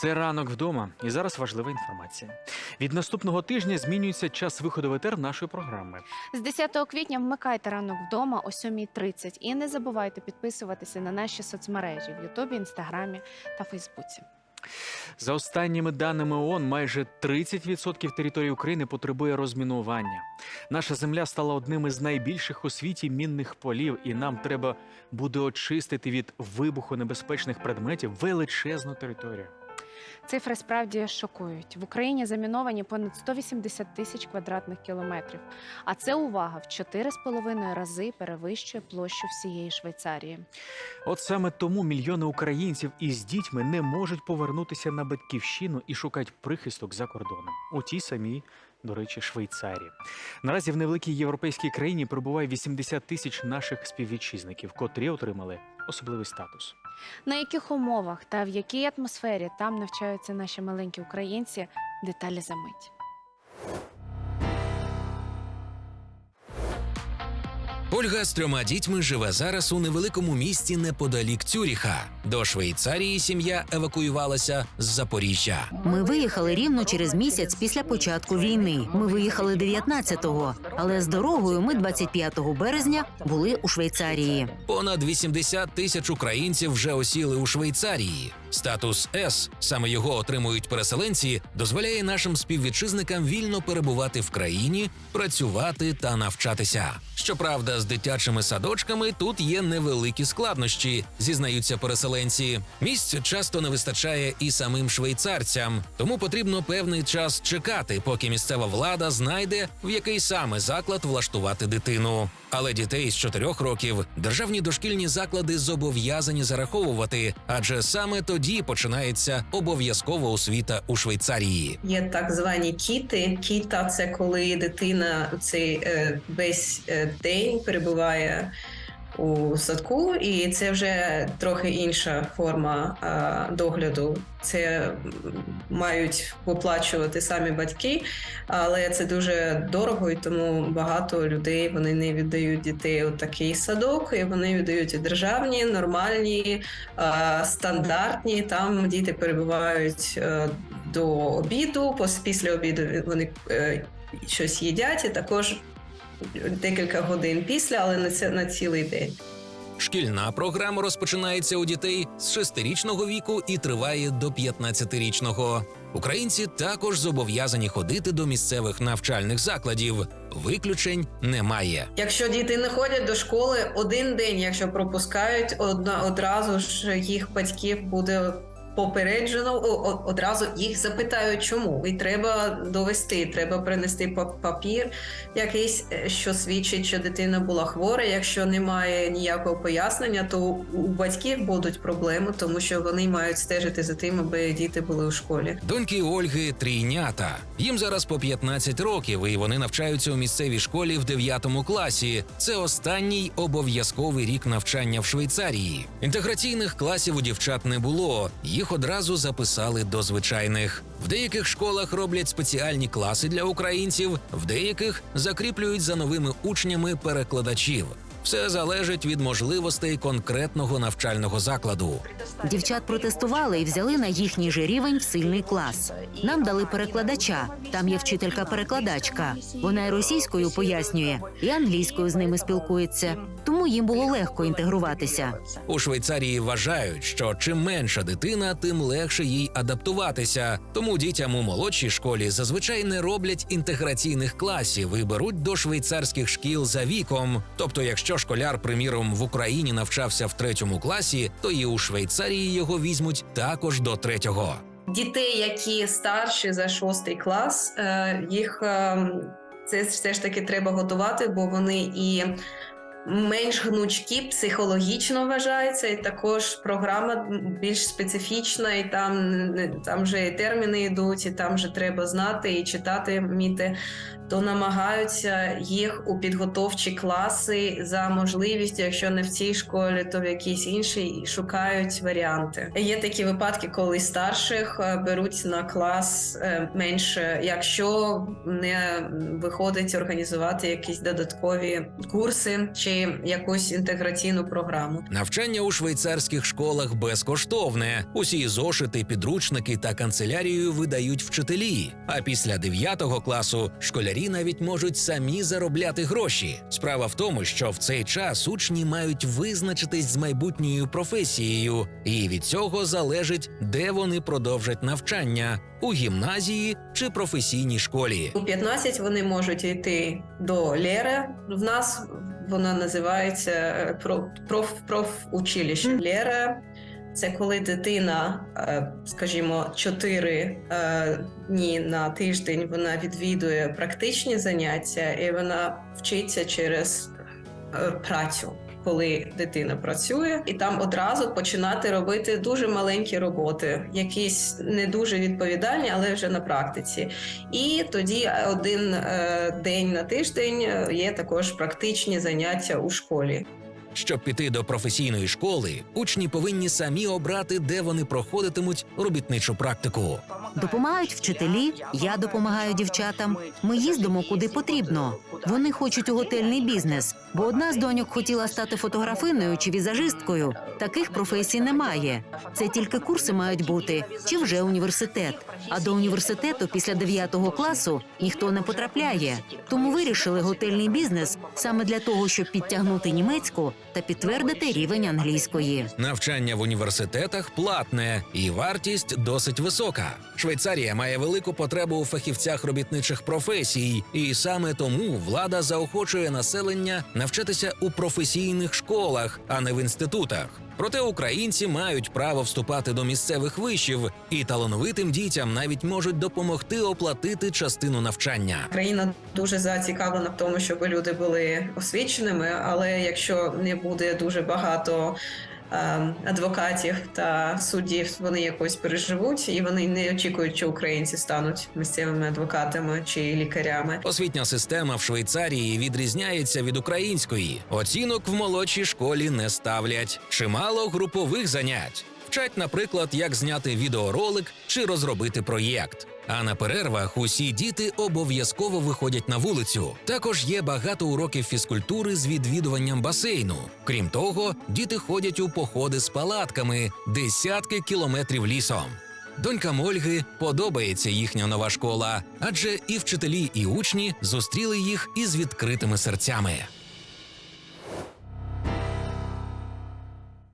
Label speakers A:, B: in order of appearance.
A: Це ранок вдома, і зараз важлива інформація. Від наступного тижня змінюється час виходу в етер нашої програми.
B: З 10 квітня вмикайте ранок вдома о 7.30 і не забувайте підписуватися на наші соцмережі в Ютубі, Інстаграмі та Фейсбуці.
A: За останніми даними ООН, майже 30% території України потребує розмінування. Наша земля стала одним із найбільших у світі мінних полів, і нам треба буде очистити від вибухонебезпечних предметів величезну територію.
B: Цифри справді шокують. В Україні заміновані понад 180 тисяч квадратних кілометрів. А це увага в 4,5 рази перевищує площу всієї Швейцарії.
A: От саме тому мільйони українців із дітьми не можуть повернутися на батьківщину і шукати прихисток за кордоном у тій самій, до речі, Швейцарії. Наразі в невеликій європейській країні перебуває 80 тисяч наших співвітчизників, котрі отримали особливий статус.
B: На яких умовах та в якій атмосфері там навчаються наші маленькі українці? Деталі за мить.
C: Ольга з трьома дітьми живе зараз у невеликому місті неподалік Цюріха. До Швейцарії сім'я евакуювалася з Запоріжжя.
D: Ми виїхали рівно через місяць після початку війни. Ми виїхали 19-го, але з дорогою ми 25 березня були у Швейцарії.
C: Понад 80 тисяч українців вже осіли у Швейцарії. Статус С, саме його отримують переселенці, дозволяє нашим співвітчизникам вільно перебувати в країні, працювати та навчатися. Щоправда, з дитячими садочками тут є невеликі складнощі, зізнаються переселенці. Місць часто не вистачає і самим швейцарцям, тому потрібно певний час чекати, поки місцева влада знайде, в який саме заклад влаштувати дитину. Але дітей з 4 років державні дошкільні заклади зобов'язані зараховувати, адже саме тоді починається обов'язкова освіта у Швейцарії.
E: Є так звані кіти. Кіта це коли дитина цей е, весь е, день перебуває у садку, і це вже трохи інша форма е, догляду. Це мають виплачувати самі батьки, але це дуже дорого, і тому багато людей вони не віддають дітей у такий садок, і вони віддають державні, нормальні, е, стандартні. Там діти перебувають е, до обіду. Після обіду вони е, щось їдять, і також декілька годин після, але не це на цілий день.
C: Шкільна програма розпочинається у дітей з 6-річного віку і триває до 15-річного. Українці також зобов'язані ходити до місцевих навчальних закладів. Виключень немає.
E: Якщо діти не ходять до школи один день, якщо пропускають, одна одразу ж їх батьків буде. Попереджено одразу їх запитають, чому і треба довести, треба принести папір, якийсь, е, що свідчить, що дитина була хвора. Якщо немає ніякого пояснення, то у батьків будуть проблеми, тому що вони мають стежити за тим, аби діти були у школі.
C: Доньки Ольги трійнята. Їм зараз по 15 років, і вони навчаються у місцевій школі в 9 класі. Це останній обов'язковий рік навчання в Швейцарії. Інтеграційних класів у дівчат не було. Їх одразу записали до звичайних. В деяких школах роблять спеціальні класи для українців, в деяких закріплюють за новими учнями перекладачів. Все залежить від можливостей конкретного навчального закладу.
D: Дівчат протестували і взяли на їхній же рівень в сильний клас. Нам дали перекладача. Там є вчителька-перекладачка. Вона і російською пояснює, і англійською з ними спілкується. Тому їм було легко інтегруватися.
C: У Швейцарії вважають, що чим менша дитина, тим легше їй адаптуватися. Тому дітям у молодшій школі зазвичай не роблять інтеграційних класів і беруть до швейцарських шкіл за віком. Тобто, якщо школяр, приміром, в Україні навчався в третьому класі, то і у Швейцарії його візьмуть також до третього.
E: Дітей, які старші за шостий клас, е, їх е, це все ж таки треба готувати, бо вони і менш гнучкі психологічно вважаються, і також програма більш специфічна, і там, не- там вже і терміни йдуть, і там вже треба знати і читати вміти. То намагаються їх у підготовчі класи за можливістю, якщо не в цій школі, то в якійсь іншій шукають варіанти. Є такі випадки, коли старших е, беруть на клас е, менше, якщо не виходить організувати якісь додаткові курси чи якусь інтеграційну програму.
C: Навчання у швейцарських школах безкоштовне. Усі зошити, підручники та канцелярію видають вчителі. А після 9 класу школярі навіть можуть самі заробляти гроші. Справа в тому, що в цей час учні мають визначитись з майбутньою професією, і від цього залежить, де вони продовжать навчання у гімназії чи професійній школі.
E: У 15 вони можуть йти до Лєри. В нас вона називається е, про- проф, профучилище. Лєра це коли дитина, е, скажімо, 4 дні на тиждень вона відвідує практичні заняття і вона вчиться через е, працю. Коли дитина працює, і там одразу починати робити дуже маленькі роботи, якісь не дуже відповідальні, але вже на практиці. І тоді один е, день на тиждень е, є також практичні заняття у школі.
C: Щоб піти до професійної школи, учні повинні самі обрати, де вони проходитимуть робітничу практику.
D: Допомагають вчителі, я допомагаю дівчатам. Ми їздимо куди потрібно. Вони хочуть у готельний бізнес, бо одна з доньок хотіла стати фотографиною чи візажисткою. Таких професій немає. Це тільки курси мають бути, чи вже університет. А до університету після 9 класу ніхто не потрапляє. Тому вирішили готельний бізнес саме для того, щоб підтягнути німецьку та підтвердити рівень англійської.
C: Навчання в університетах платне і вартість досить висока. Швейцарія має велику потребу у фахівцях робітничих професій, і саме тому влада заохочує населення навчатися у професійних школах, а не в інститутах. Проте українці мають право вступати до місцевих вишів, і талановитим дітям навіть можуть допомогти оплатити частину навчання.
E: Країна дуже зацікавлена в тому, щоб люди були освіченими, але якщо не буде дуже багато адвокатів та суддів, вони якось переживуть, і вони не очікують, що українці стануть місцевими адвокатами чи лікарями.
C: Освітня система в Швейцарії відрізняється від української. Оцінок в молодшій школі не ставлять. Чимало групових занять. Вчать, наприклад, як зняти відеоролик чи розробити проєкт. А на перервах усі діти обов'язково виходять на вулицю. Також є багато уроків фізкультури з відвідуванням басейну. Крім того, діти ходять у походи з палатками десятки кілометрів лісом. Донькам Ольги подобається їхня нова школа, адже і вчителі, і учні зустріли їх із відкритими серцями.